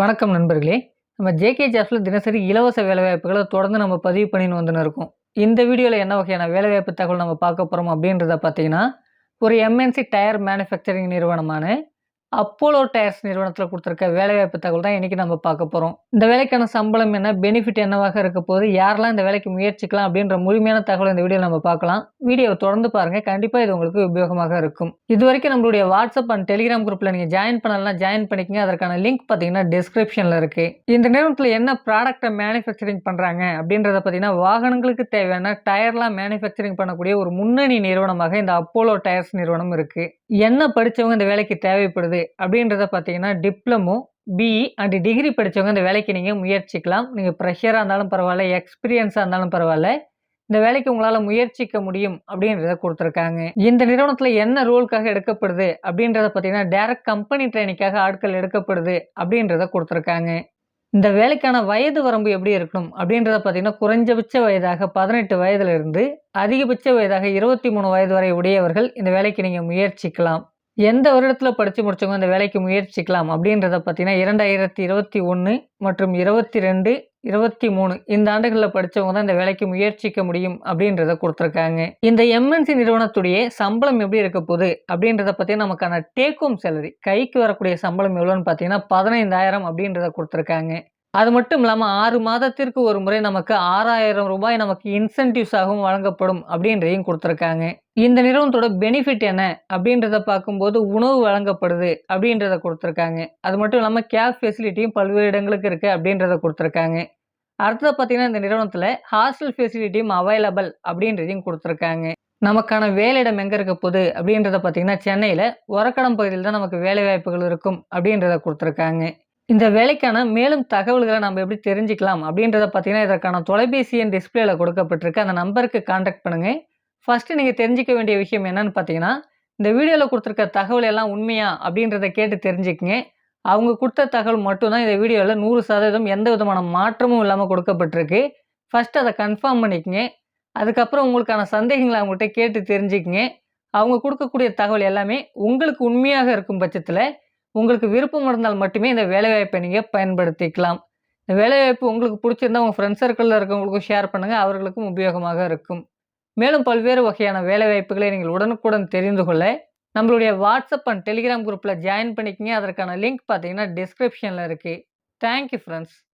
வணக்கம் நண்பர்களே. நம்ம ஜேகே ஜாப்ஸில் தினசரி இலவச வேலைவாய்ப்புகளை தொடர்ந்து நம்ம பதிவு பண்ணின்னு வந்துன்னு இருக்கோம். இந்த வீடியோவில் என்ன வகையான வேலைவாய்ப்பு தகவல் நம்ம பார்க்க போகிறோம் அப்படின்றத பார்த்தீங்கன்னா ஒரு எம்என்சி டயர் மேனுஃபேக்சரிங் நிறுவனமான அப்போலோ டயர்ஸ் நிறுவனத்தில் கொடுத்துருக்க வேலைவாய்ப்பு தகவல் தான் இன்றைக்கி நம்ம பார்க்க போகிறோம் இந்த வேலைக்கான சம்பளம் என்ன பெனிஃபிட் என்னவாக இருக்க போது யாரெல்லாம் இந்த வேலைக்கு முயற்சிக்கலாம் அப்படின்ற முழுமையான தகவல் இந்த வீடியோ நம்ம பார்க்கலாம். வீடியோவை தொடர்ந்து பாருங்கள் கண்டிப்பாக இது உங்களுக்கு உபயோகமாக இருக்கும். இது வரைக்கும் நம்மளுடைய வாட்ஸ்அப் அண்ட் டெலிகிராம் குரூப்பில் நீங்கள் ஜாயின் பண்ணலாம் ஜாயின் பண்ணிக்கங்க. அதற்கான லிங்க் பார்த்தீங்கன்னா டிஸ்கிரிப்ஷனில் இருக்குது இந்த நிறுவனத்தில் என்ன ப்ராடக்ட்டை மேனுஃபேக்சரிங் பண்ணுறாங்க அப்படின்றத பார்த்தீங்கன்னா வாகனங்களுக்கு தேவையான டயர்லாம் மேனுஃபேக்சரிங் பண்ணக்கூடிய ஒரு முன்னணி நிறுவனமாக இந்த அப்போலோ டயர்ஸ் நிறுவனம் இருக்குது என்ன படித்தவங்க இந்த வேலைக்கு தேவைப்படுது அப்படின்றத பார்த்தீங்கன்னா டிப்ளமோ பிஇ அண்ட் டிகிரி படித்தவங்க இந்த வேலைக்கு நீங்கள் முயற்சிக்கலாம். நீங்கள் ப்ரெஷராக இருந்தாலும் பரவாயில்ல எக்ஸ்பீரியன்ஸாக இருந்தாலும் பரவாயில்ல. இந்த வேலைக்கு உங்களால் முயற்சிக்க முடியும் அப்படின்றத கொடுத்துருக்காங்க. இந்த நிறுவனத்தில் என்ன ரோலுக்காக எடுக்கப்படுது அப்படின்றத பார்த்தீங்கன்னா டேரக்ட் கம்பெனி ட்ரைனிங்காக ஆட்கள் எடுக்கப்படுது அப்படின்றத கொடுத்துருக்காங்க. இந்த வேலைக்கான வயது வரம்பு எப்படி இருக்கணும் அப்படின்றத பார்த்தீங்கன்னா குறைஞ்சபட்ச வயதாக பதினெட்டு வயதிலிருந்து அதிகபட்ச வயதாக இருபத்தி மூணு வயது வரை உடையவர்கள் இந்த வேலைக்கு நீங்கள் முயற்சிக்கலாம். எந்த வருடத்தில் படித்து முடிச்சவங்க இந்த வேலைக்கு முயற்சிக்கலாம் அப்படின்றத பார்த்தீங்கன்னா இரண்டாயிரத்தி இருபத்தி ஒன்று மற்றும் இருபத்தி ரெண்டு இருபத்தி மூணு. இந்த ஆண்டுகளில் படித்தவங்க தான் இந்த வேலைக்கு முயற்சிக்க முடியும் அப்படின்றத கொடுத்துருக்காங்க. இந்த எம்என்சி நிறுவனத்துடைய சம்பளம் எப்படி இருக்க போகுது அப்படின்றத பற்றி நமக்கான டேக் ஹோம் சேலரி கைக்கு வரக்கூடிய சம்பளம் எவ்வளோன்னு பார்த்தீங்கன்னா பதினைந்தாயிரம் அப்படின்றத கொடுத்துருக்காங்க. அது மட்டும் இல்லாமல் ஆறு மாதத்திற்கு ஒரு முறை நமக்கு ஆறாயிரம் ரூபாய் நமக்கு இன்சென்டிவ்ஸாகவும் வழங்கப்படும் அப்படின்றதையும் கொடுத்துருக்காங்க. இந்த நிறுவனத்தோட பெனிஃபிட் என்ன? அப்படின்றத பார்க்கும்போது உணவு வழங்கப்படுது அப்படின்றத கொடுத்துருக்காங்க. அது மட்டும் இல்லாமல் கேப் ஃபெசிலிட்டியும் பல்வேறு இடங்களுக்கு இருக்குது அப்படின்றத கொடுத்துருக்காங்க. அடுத்தது பார்த்தீங்கன்னா இந்த நிறுவனத்தில் ஹாஸ்டல் ஃபெசிலிட்டியும் அவைலபிள் அப்படின்றதையும் கொடுத்துருக்காங்க. நமக்கான வேலையிடம் எங்கே இருக்க போகுது? அப்படின்றத பார்த்தீங்கன்னா சென்னையில் உரக்கடம் பகுதியில் தான் நமக்கு வேலை வாய்ப்புகள் இருக்கும் அப்படின்றத கொடுத்துருக்காங்க. இந்த வேலைக்கான மேலும் தகவல்களை நம்ம எப்படி தெரிஞ்சுக்கலாம் அப்படின்றத பார்த்தீங்கன்னா இதற்கான தொலைபேசி எண் டிஸ்பிளேல கொடுக்கப்பட்டிருக்கு. அந்த நம்பருக்கு காண்டாக்ட் பண்ணுங்கள் ஃபஸ்ட்டு நீங்கள் தெரிஞ்சிக்க வேண்டிய விஷயம் என்னன்னு பார்த்தீங்கன்னா இந்த வீடியோவில் கொடுத்துருக்க தகவல் எல்லாம் உண்மையா அப்படின்றத கேட்டு தெரிஞ்சுக்கங்க. அவங்க கொடுத்த தகவல் மட்டும்தான் இந்த வீடியோவில் நூறு சதவீதம் எந்த விதமான மாற்றமும் இல்லாமல் கொடுக்கப்பட்டிருக்கு. ஃபஸ்ட்டு அதை கன்ஃபார்ம் பண்ணிக்கங்க. அதுக்கப்புறம் உங்களுக்கான சந்தேகங்களை அவங்கள்ட்ட கேட்டு தெரிஞ்சுக்கங்க. அவங்க கொடுக்கக்கூடிய தகவல் எல்லாமே உங்களுக்கு உண்மையாக இருக்கும் பட்சத்தில் உங்களுக்கு விருப்பம் இருந்தால் மட்டுமே இந்த வேலைவாய்ப்பை நீங்கள் பயன்படுத்திக்கலாம். இந்த வேலைவாய்ப்பு உங்களுக்கு பிடிச்சிருந்தா உங்கள் ஃப்ரெண்ட்ஸ் சர்க்கிளில் இருக்கவங்களுக்கும் ஷேர் பண்ணுங்கள் அவர்களுக்கும் உபயோகமாக இருக்கும். மேலும் பல்வேறு வகையான வேலைவாய்ப்புகளை நீங்கள் உடனுக்குடன் தெரிந்து கொள்ள நம்மளுடைய வாட்ஸ்அப் அண்ட் டெலிகிராம் குரூப்பில் ஜாயின் பண்ணிக்கிங்க. அதற்கான லிங்க் பார்த்தீங்கன்னா டிஸ்கிரிப்ஷனில் இருக்குது தேங்க்யூ ஃப்ரெண்ட்ஸ்